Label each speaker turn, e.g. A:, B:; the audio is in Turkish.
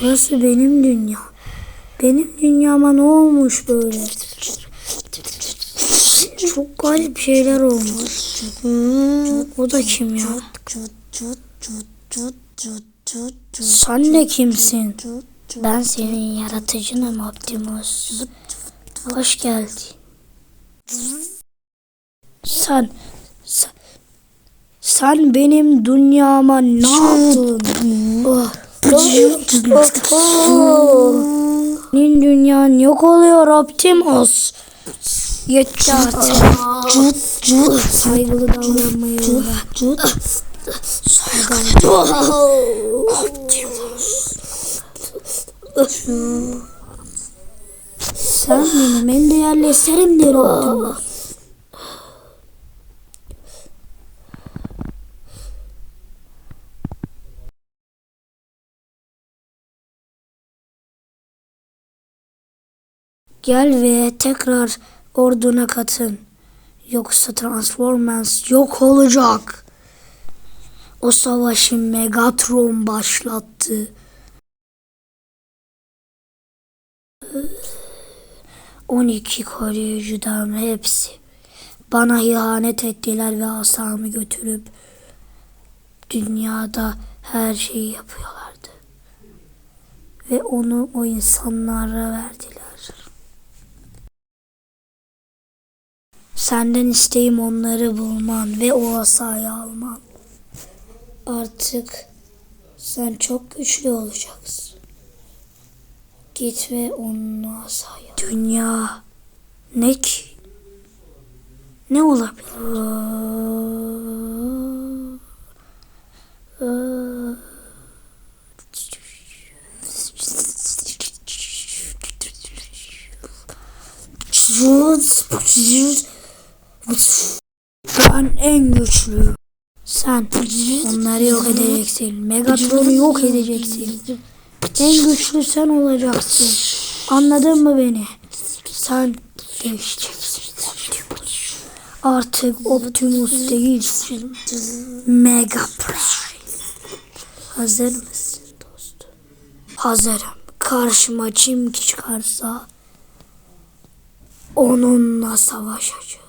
A: Burası benim dünya. Benim dünyama ne olmuş böyle? Çok garip şeyler olmuş. O da kim ya? Sen de kimsin? Ben senin yaratıcınım Optimus. Hoş geldin. Sen, sen, sen benim dünyama ne yaptın? Oh. Senin dünyan yok oluyor Optimus. Yetti artık. Saygılı davranmayı öğren. Saygılı. Sen benim en değerli eserimdir Optimus. Gel ve tekrar orduna katın. Yoksa Transformers yok olacak. O savaşı Megatron başlattı. On iki koruyucudan hepsi bana ihanet ettiler ve asamı götürüp dünyada her şeyi yapıyorlardı. Ve onu o insanlara verdiler. Senden isteğim onları bulman ve o asayı alman. Artık sen çok güçlü olacaksın. Git ve onun asayı. al. Dünya ne ki? Ne olabilir? Ben en güçlüyüm. Sen onları yok edeceksin. Megatron'u yok edeceksin. En güçlü sen olacaksın. Anladın mı beni? Sen değişeceksin. Artık Optimus değilsin. Mega Prime. Hazır mısın dostum? Hazırım. Karşıma kim çıkarsa onunla savaşacağım.